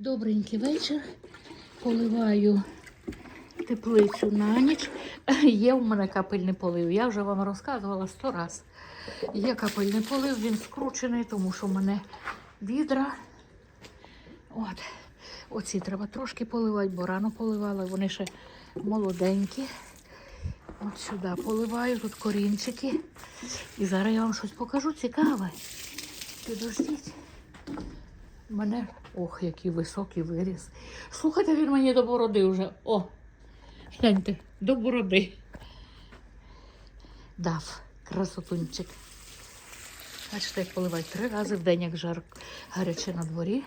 Добренький вечір. Поливаю теплицю на ніч. Є в мене капельний полив. Я вже вам розказувала сто раз. Є капельний полив, він скручений, тому що в мене відра. От. Оці треба трошки поливати, бо рано поливала, вони ще молоденькі. От сюди поливаю, тут корінчики. І зараз я вам щось покажу цікаве. Підождіть. Мене, ох, який високий виріс. Слухайте, він мені до бороди вже. О, гляньте, до бороди. Дав красотунчик. Бачите, як поливають три рази в день, як жар гаряче на дворі.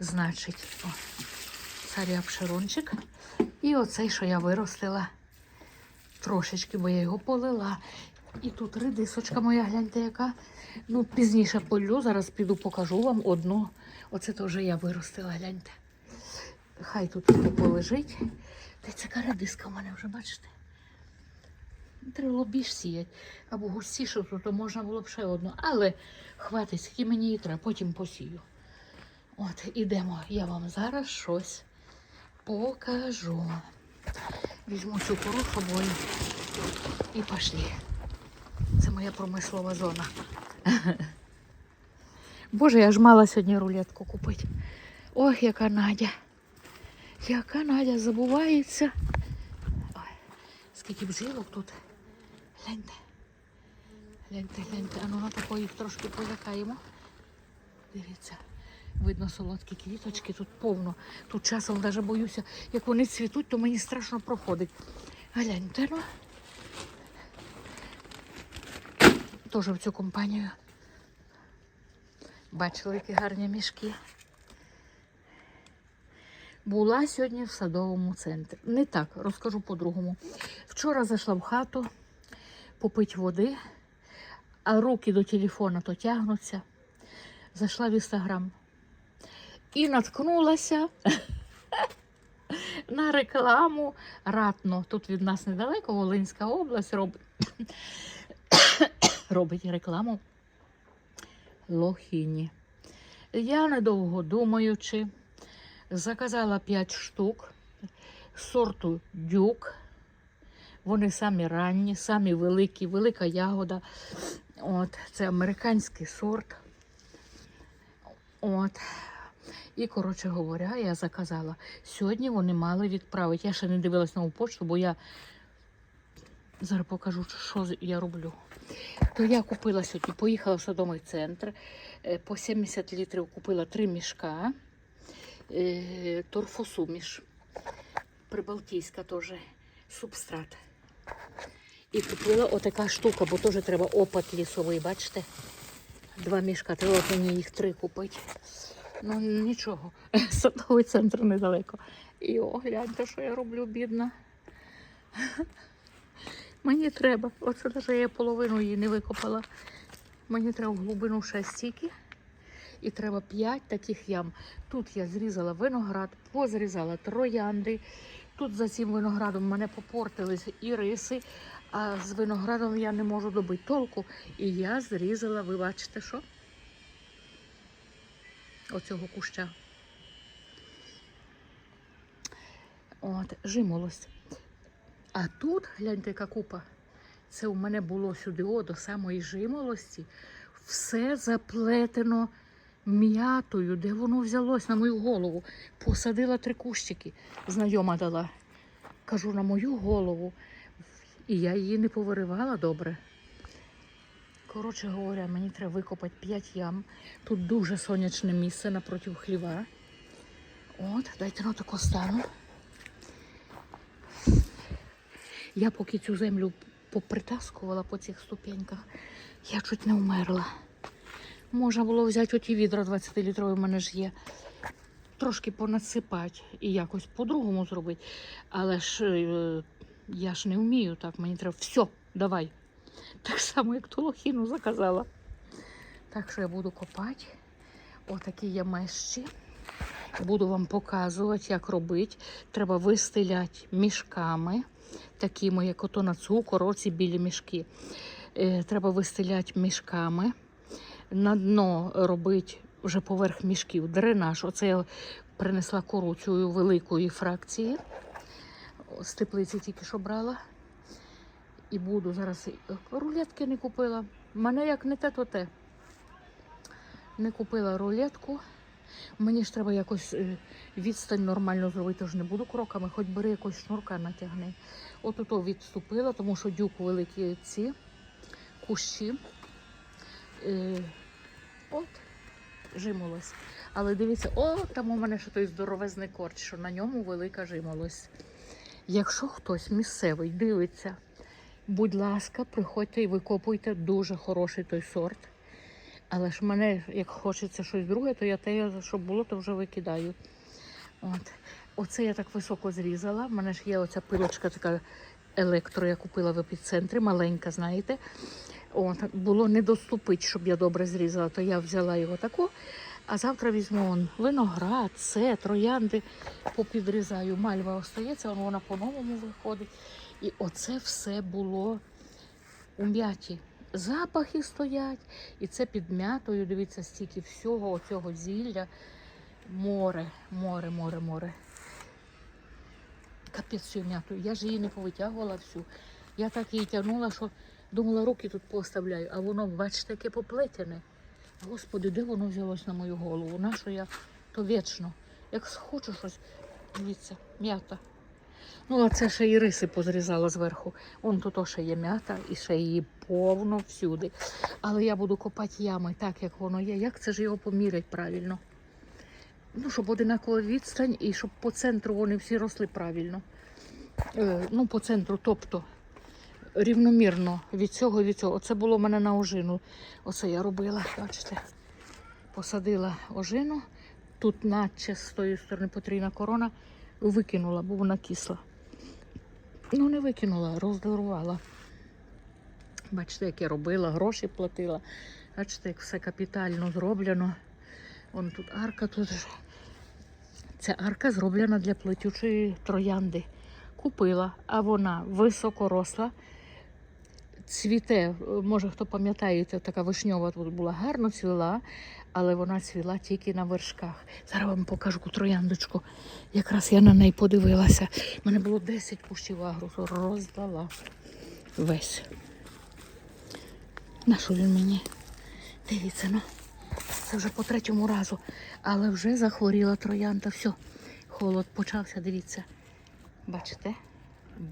Значить, о, царя пшерончик. І оцей, що я виростила трошечки, бо я його полила. І тут редисочка моя, гляньте, яка. Ну, пізніше полю, зараз піду покажу вам одну. Оце теж я виростила, гляньте. Хай тут полежить. Та така редиска в мене вже, бачите? Треба більш сіяти. Або густіше, то, то можна було б ще одну. Але хватить, скільки мені її треба, потім посію. От, ідемо. Я вам зараз щось покажу. Візьму цю пору собою і пішли. Це моя промислова зона. Боже, я ж мала сьогодні рулетку купити. Ох, яка Надя. Яка Надя забувається. Ой, скільки бджілок тут. Гляньте. Гляньте, гляньте. А ну на такої трошки полякаємо. Дивіться. Видно солодкі квіточки, тут повно. Тут часом навіть боюся, як вони цвітуть, то мені страшно проходить. Гляньте, ну. Теж в цю компанію. Бачили, які гарні мішки. Була сьогодні в садовому центрі. Не так, розкажу по-другому. Вчора зайшла в хату попити води, а руки до телефона то тягнуться. Зайшла в інстаграм і наткнулася на рекламу ратно. Тут від нас недалеко, Волинська область робить, робить рекламу лохіні. Я недовго думаючи, заказала 5 штук сорту дюк. Вони самі ранні, самі великі, велика ягода. От, це американський сорт. От. І, коротше говоря, я заказала. Сьогодні вони мали відправити. Я ще не дивилась нову почту, бо я зараз покажу, що я роблю. То я купила сьогодні, поїхала в садовий центр. е, По 70 літрів купила три мішка. е, Торфосуміш. Прибалтійська теж субстрат. І купила отака штука, бо теж треба опад лісовий, бачите? Два мішка, треба мені їх три купити. Ну нічого, садовий центр недалеко. І о, гляньте, що я роблю, бідна. Мені треба, оце навіть я половину її не викопала. Мені треба в глибину ще стільки. І треба 5 таких ям. Тут я зрізала виноград, позрізала троянди. Тут за цим виноградом мене попортились і риси, а з виноградом я не можу добити толку. І я зрізала, ви бачите, що? Оцього куща. От, жимолость. А тут, гляньте, яка купа. Це у мене було сюди о, до самої жимолості. Все заплетено м'ятою, де воно взялось на мою голову. Посадила три кущики, знайома дала. Кажу, на мою голову. І я її не повиривала добре. Коротше говоря, мені треба викопати 5 ям. Тут дуже сонячне місце напроти хліва. От, дайте на тако стану. Я поки цю землю попритаскувала по цих ступеньках, я чуть не вмерла. Можна було взяти оті відра 20-літрові, в мене ж є. Трошки понасипати і якось по-другому зробити. Але ж е, я ж не вмію так, мені треба все, давай. Так само, як ту лохіну заказала. Так що я буду копати. Отакі є мещі. Буду вам показувати, як робити. Треба вистеляти мішками, такими, як ото на цукор, оці білі мішки. Е, треба вистеляти мішками. На дно робити вже поверх мішків, дренаж. Оце я принесла кору цієї великої фракції. З теплиці тільки що брала. І буду зараз. Рулетки не купила. Мене як не те, то те. Не купила рулетку. Мені ж треба якось е, відстань нормально зробити, тож не буду кроками, хоч бери якось шнурка натягни. От ото відступила, тому що дюк великі ці кущі. Е, от, жимолось. Але дивіться, о, там у мене ще той здоровезний корч, що на ньому велика жимолось. Якщо хтось місцевий дивиться, будь ласка, приходьте і викопуйте дуже хороший той сорт. Але ж мене, як хочеться щось друге, то я те, що було, то вже викидаю. От. Оце я так високо зрізала. У мене ж є оця пилочка така електро, я купила в епіцентрі, маленька, знаєте. От, було не доступить, щоб я добре зрізала, то я взяла його таку. А завтра візьму он виноград, це, троянди попідрізаю. Мальва остається, вона по-новому виходить. І оце все було у м'яті. Запахи стоять, і це під м'ятою. Дивіться, стільки всього оцього зілля. Море, море, море, море. Капець цю м'яту. Я ж її не повитягувала всю. Я так її тягнула, що думала, руки тут поставляю, а воно, бачите, яке поплетене. Господи, де воно взялось на мою голову? На що я то вічно. Як схочу щось, дивіться, м'ята. Ну, а це ще і риси позрізала зверху. Вон тут ще є м'ята і ще її повно всюди. Але я буду копати ями так, як воно є. Як це ж його помірять правильно? Ну, щоб одинакова відстань і щоб по центру вони всі росли правильно. Е, ну, по центру, тобто рівномірно від цього від цього. Оце було в мене на ожину. Оце я робила, бачите. Посадила ожину. Тут, наче з тої сторони потрійна корона, викинула, бо вона кисла. Ну, не викинула, роздарувала. Бачите, як я робила, гроші платила. Бачите, як все капітально зроблено. Вон тут арка тут. Ця арка зроблена для плетючої троянди. Купила, а вона високоросла. Цвіте, може хто пам'ятає, така вишньова тут була гарно цвіла, але вона цвіла тільки на вершках. Зараз вам покажу трояндочку. Якраз я на неї подивилася. У мене було 10 кущів агрусу, роздала весь. На що він мені? Дивіться, ну. Це вже по третьому разу. Але вже захворіла троянда. Все, холод почався, дивіться. Бачите?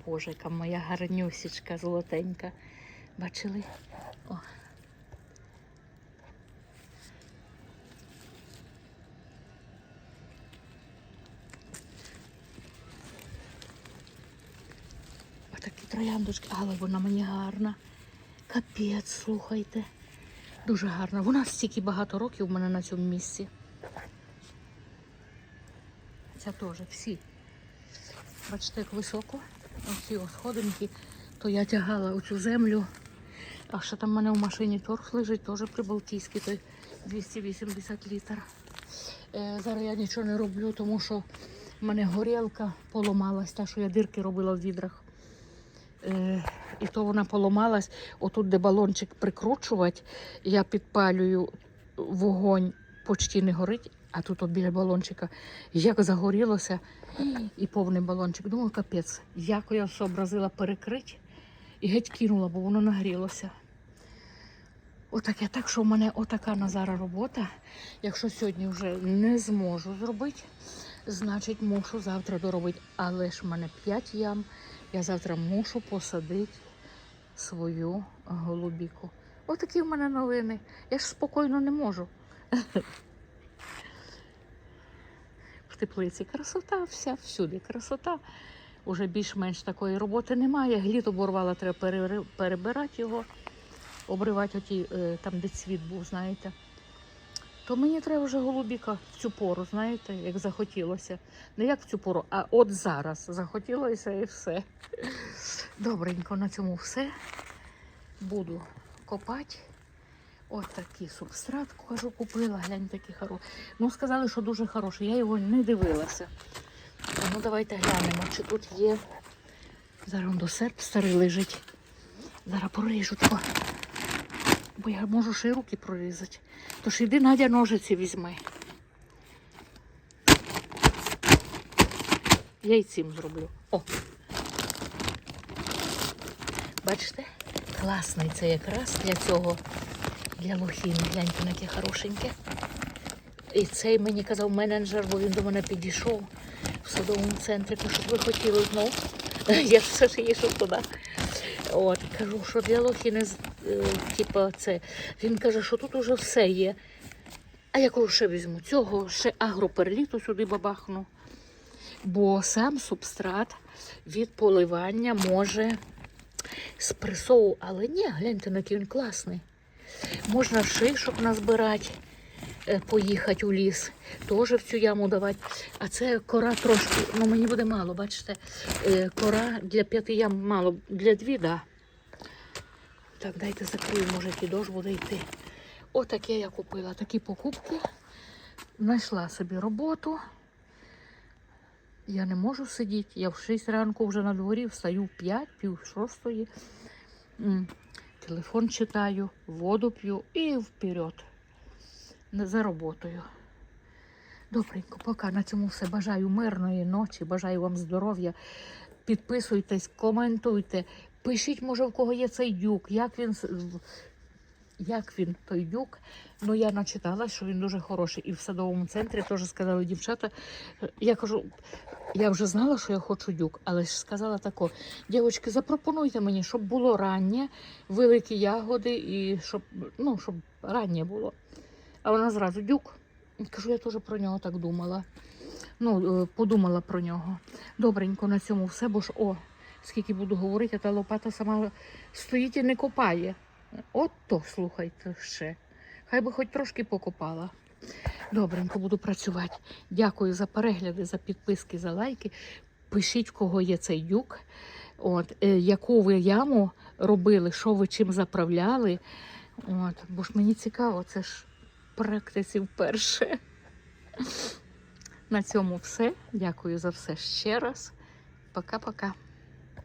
Боже, моя гарнюсічка золотенька. Бачили? О. Отакі трояндочки, але вона мені гарна. Капець, слухайте. Дуже гарна. Вона стільки багато років у мене на цьому місці. Ця теж всі. Бачите, як високо. Оці сходинки, то я тягала оцю землю. А ще там в мене в машині торг лежить, теж прибалтійський, той 280 літр. Е, зараз я нічого не роблю, тому що в мене горілка поламалась, та що я дирки робила в відрах. Е, і то вона поламалась. Отут, де балончик прикручувати, я підпалюю вогонь, почти не горить, а тут от біля балончика як загорілося, і повний балончик. Думаю, капець, як я зобразила перекрити і геть кинула, бо воно нагрілося. Отаке, так що в мене отака на зараз робота. Якщо сьогодні вже не зможу зробити, значить мушу завтра доробити. Але ж в мене 5 ям. Я завтра мушу посадити свою голубіку. Отакі в мене новини. Я ж спокійно не можу. В теплиці красота, вся всюди красота. Уже більш-менш такої роботи немає. Гліт оборвала, треба перебирати його, обривати оті, е, там, де цвіт був, знаєте. То мені треба вже голубіка в цю пору, знаєте, як захотілося. Не як в цю пору, а от зараз захотілося і все. Добренько, на цьому все. Буду копати. От такий субстрат, кажу, купила. Глянь, такий хороший. Ну, сказали, що дуже хороший. Я його не дивилася. Ну, давайте глянемо, чи тут є. Зараз до серп старий лежить. Зараз поріжу тако. Бо я можу ще й руки прорізати. Тож іди, Надя, ножиці візьми. Я й цим зроблю. О! Бачите? Класний це якраз для цього, для лохіни. Гляньте, на яке хорошеньке. І цей мені казав менеджер, бо він до мене підійшов в садовому центрі, каже, що ви хотіли знов. Я все ж їшов туди. От, кажу, що для лохіни, типу, це. Він каже, що тут уже все є. А я кажу, ще візьму цього, ще агроперліту сюди бабахну. Бо сам субстрат від поливання може спресову, але ні, гляньте, на який він класний. Можна шишок назбирати, е, поїхати у ліс, теж в цю яму давати. А це кора трошки, ну мені буде мало, бачите, Е, кора для п'яти ям мало, для дві, да. Так, дайте закрию, може, який дощ буде йти. Отаке я купила, такі покупки. Знайшла собі роботу. Я не можу сидіти. Я в 6 ранку вже на дворі, встаю в 5, пів шостої. Телефон читаю, воду п'ю і вперед. За роботою. Добренько, поки на цьому все. Бажаю мирної ночі, бажаю вам здоров'я. Підписуйтесь, коментуйте, пишіть, може, в кого є цей дюк, як він, як він той дюк. Ну, я начитала, що він дуже хороший. І в садовому центрі теж сказали дівчата. Я кажу, я вже знала, що я хочу дюк, але ж сказала тако, дівчатки, запропонуйте мені, щоб було раннє, великі ягоди і щоб, ну, щоб раннє було. А вона зразу дюк. Кажу, я теж про нього так думала. Ну, е, подумала про нього. Добренько на цьому все, бо ж о, скільки буду говорити, та лопата сама стоїть і не копає. От то, слухайте ще. Хай би хоч трошки покопала. Добренько буду працювати. Дякую за перегляди, за підписки, за лайки. Пишіть, кого є цей дюк. От, е, яку ви яму робили, що ви чим заправляли. От, бо ж мені цікаво, це ж в практиці вперше. На цьому все. Дякую за все ще раз. Пока-пока.